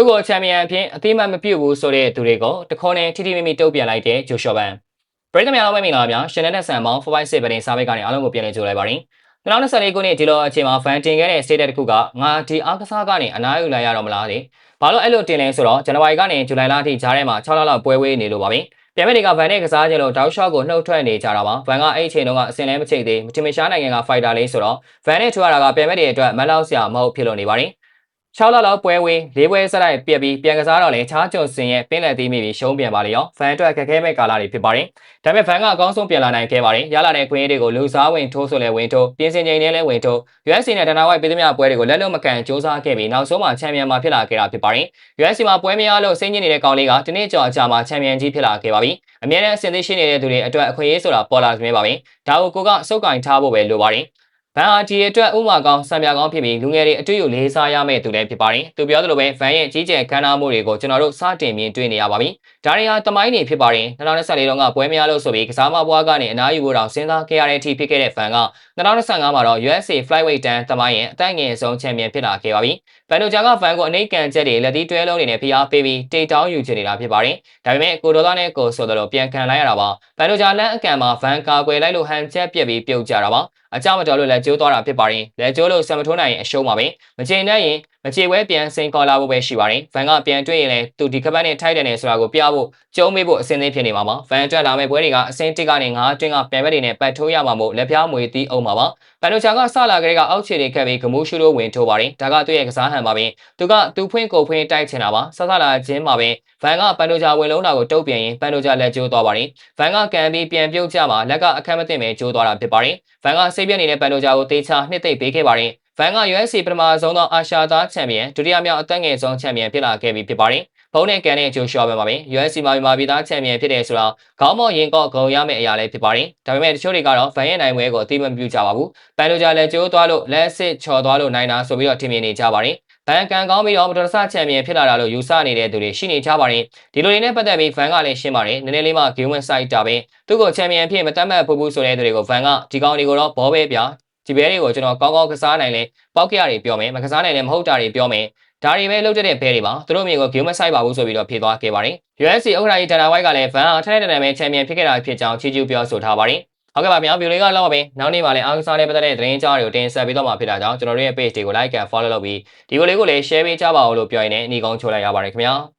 သူ့ကိုချန်ပီယံအဖြစ်အသိအမှတ်မပြုဘူးဆိုတဲ့သူတွေကိုတခေါနဲ့ထိထိမိမိတုတ်ပြန်လိုက်တဲ့ဂျိုရှော့ဘန်ပရိသတ်များအားမင်္ဂလာပါဗျာရှင်နေတဲ့ဆန်မောင်း456ပဒင်းစာပေကနေအားလုံးကိုပြန်လည်ကြိုလိုက်ပါရစေ2024ခုနှစ်ဒီလိုအချိန်မှာဖန်တင်ခဲ့တဲ့ state တစ်ခုကငါဒီအားကစားကနေအနားယူလိုက်ရတော့မလားတဲ့ဘာလို့အဲ့လိုတင်လဲဆိုတော့ဇန်နဝါရီကနေဇူလိုင်လအထိဂျားထဲမှာ6လလောက်ပွဲဝေးနေလို့ပါဗျပြန်မဲ့တွေကဗန်နဲ့ကစားခြင်းလို့တောက်ရှော့ကိုနှုတ်ထွက်နေကြတာပါဗန်ကအဲ့အချိန်တုန်းကအစင်လဲမချိတ်သေးမတင်မရှားနိုင်ငံကဖိုက်တာလေးဆိုတော့ဗန်နဲ့ထွားတာကပြန်မဲ့တွေအတွက်မလောက်စရာမဟုတ်ဖြစ်လို့နေပါတယ် 6လလောက်ပွဲဝေး၄ပွဲဆက်လိုက်ပြက်ပြီးပြန်ကစားတော့လဲချားကျုံစင်ရဲ့ပင်းလက်သေးမိပြီးရှုံးပြန်ပါလေရောဖန်အတွက်ခက်ခဲမဲ့ကာလတွေဖြစ်ပါတယ်ဒါပေမဲ့ဖန်ကအကောင်းဆုံးပြန်လာနိုင်ခဲ့ပါတယ်ရလာတဲ့ခွင့်ရတွေကိုလူစားဝင်ထိုးဆိုလဲဝင်ထိုးပြင်ဆင်ချိန်နဲ့လဲဝင်ထိုး UFC နဲ့ဒနာဝိုက်ပြည်သမျှပွဲတွေကိုလက်လုံးမကန်စ조사ခဲ့ပြီးနောက်ဆုံးမှာချန်ပီယံမှာဖြစ်လာခဲ့တာဖြစ်ပါတယ် UFC မှာပွဲမရလို့စိတ်ညစ်နေတဲ့ကောင်လေးကဒီနေ့ကြော်အကြာမှာချန်ပီယံကြီးဖြစ်လာခဲ့ပါပြီအမြဲတမ်းအဆင်သင့်ရှိနေတဲ့သူတွေအတွက်အခွင့်အရေးဆိုတာပေါ်လာနေပါပြီဒါကိုကိုကစုပ်ကင်ထားဖို့ပဲလိုပါတယ် ဗန်အာဂျီအတွက်ဥမာကောင်းစံပြကောင်းဖြစ်ပြီးလူငယ်တွေအတွေ့အကြုံလေးစားရမယ့်သူလည်းဖြစ်ပါတယ်။သူပြောသလိုပဲဗန်ရဲ့ကြီးကျယ်ခမ်းနားမှုတွေကိုကျွန်တော်တို့စတင်မြင်တွေ့နေရပါပြီ။ဒါတွေဟာတမိုင်းနေဖြစ်ပါတယ်။2024တုန်းကပွဲများလို့ဆိုပြီးကစားမပွားကနေအနားယူဖို့တောင်စဉ်းစားခဲ့ရတဲ့အထိဖြစ်ခဲ့တဲ့ဗန်က2025မှာတော့ USA Flyweight တန်းတမိုင်းရဲ့အသက်ငယ်ဆုံးချန်ပီယံဖြစ်လာခဲ့ပါပြီ။ဗန်နိုဂျာကဗန်ကိုအနေကန်ချက်တွေလက်သီးတွဲလုံးနေနဲ့ဖိအားပေးပြီးတိတ်တောင်းယူချင်နေတာဖြစ်ပါတယ်။ဒါပေမဲ့ကိုဒေါ်လာနဲ့ကိုဆိုသလိုပြန်ခံလိုက်ရတာပါ။ဗန်နိုဂျာလန်အကန်မှာဗန်ကာကွယ်လိုက်လို့ဟန်ချက်ပြက်ပြီးပြုတ်ကြတာပါ။အကြမတော်လို့လက်ကျိုးသွားတာဖြစ်ပါတယ်။လက်ကျိုးလို့ဆံမထိုးနိုင်ရင်အရှုံးပါပဲ။မချိန်နဲ့ရင်မချေပွဲပြန်စိန်ခေါ်လာဖို့ပဲရှိပါတယ်။ဗန်ကပြန်တွေ့ရင်လည်းသူဒီကပတ်နဲ့ထိုက်တယ်နေဆိုတာကိုပြဖို့ကျုံးမေးဖို့အစင်းသင်းဖြစ်နေမှာပါ။ဗန်အတွက်လာမယ့်ပွဲတွေကအစင်းတစ်ကနေ9အတွင်းကပြန်ဘက်တွေနဲ့ပတ်ထိုးရမှာမို့လက်ပြားမွေတီးအောင်ပါပါ။ဗန်နိုချာကဆလာကလေးကအောက်ခြေတွေခက်ပြီးဂမူးရှူလို့ဝင်ထိုးပါတယ်။ဒါကသူ့ရဲ့ကစားဟန်ပါပဲ။သူကသူဖွင့်ကိုဖွင့်တိုက်ချင်တာပါ။ဆဆလာချင်းမှာပဲဗန်ကပန်တိုဂျာဝင်လုံးတာကိုတုတ်ပြန်ရင်ပန်တိုဂျာလက်ကျိုးသွားပါတယ်။ဗန်ကကန်ပြီးပြန်ပြုတ်ကြမှာလက်ကအခက်မသိမဲ့ကျိုးသွားတာဖြစ်ပါတယ်။ဗန်ကစိတ်ပြက်နေတဲ့ပန်တိုဂျာကိုတေချာနှစ်သိမ့်ပေးခဲ့ပါတယ်။ ဗန်က UFC ပထမဆုံးသောအာရှသားချန်ပီယံဒုတိယမြောက်အသက်ငယ်ဆုံးချန်ပီယံဖြစ်လာခဲ့ပြီဖြစ်ပါတယ်။ဘုံနဲ့ကန်နဲ့ဂျိုရှော့ပဲပါပဲ။ UFC မှာမြန်မာပြည်သားချန်ပီယံဖြစ်တယ်ဆိုတော့ခေါင်းမော့ရင်ကော့ဂုံရမယ့်အရာလည်းဖြစ်ပါတယ်။ဒါပေမဲ့တချို့တွေကတော့ဗန်ရဲ့နိုင်ပွဲကိုအသိမပြုကြပါဘူး။ပန်တိုဂျာလက်ကျိုးသွားလို့လက်စစ်ချော်သွားလို့နိုင်တာဆိုပြီးတော့ထင်မြင်နေကြပါတယ်။ဗန်ကန်ကောင်းပြီးတော့မတော်တဆချန်ပီယံဖြစ်လာတာလို့ယူဆနေတဲ့သူတွေရှိနေကြပါတယ်ဒီလိုတွေနဲ့ပတ်သက်ပြီးဗန်ကလည်းရှင်းပါတယ်နည်းနည်းလေးမှ game win site တာပဲသူ့ကိုချန်ပီယံဖြစ်မတတ်မှတ်ဖို့ဘူးဆိုတဲ့သူတွေကိုဗန်ကဒီကောင်တွေကိုတော့ဘောပဲပြ ဒီဘဲတွေကိုကျွန်တော်ကောင်းကောင်းကစားနိုင်လဲပောက်ကြရတွေပြောမယ်မကစားနိုင်လဲမဟုတ်တာတွေပြောမယ်ဒါတွေပဲလုပ်တဲ့ဘဲတွေပါသူတို့မျိုးကို game site ပါဘူးဆိုပြီးတော့ဖြေသွားခဲ့ပါတယ် UFC ဥက္ကဋ္ဌကြီးဒန်နာဝိုက်ကလည်းဗန်အားထိုက်တဲ့တန်ပဲချန်ပီယံဖြစ်ခဲ့တာဖြစ်ကြောင်းချီးကျူးပြောဆိုထားပါတယ်ဟုတ်ကဲ့ပါဗျာဗီဒီယိုလေးကတော့ပဲနောက်နေ့မှလည်းအားကစားလေးပတ်သက်တဲ့သတင်းကြားတွေကိုတင်ဆက်ပေးတော့မှာဖြစ်တာကြောင့်ကျွန်တော်တို့ရဲ့ page တွေကို like and follow လုပ်ပြီးဒီကိုလေးကိုလည်း share ပေးကြပါဦးလို့ပြောရင်းနဲ့အနီကောင်းချိုးလိုက်ရပါတယ်ခင်ဗျာ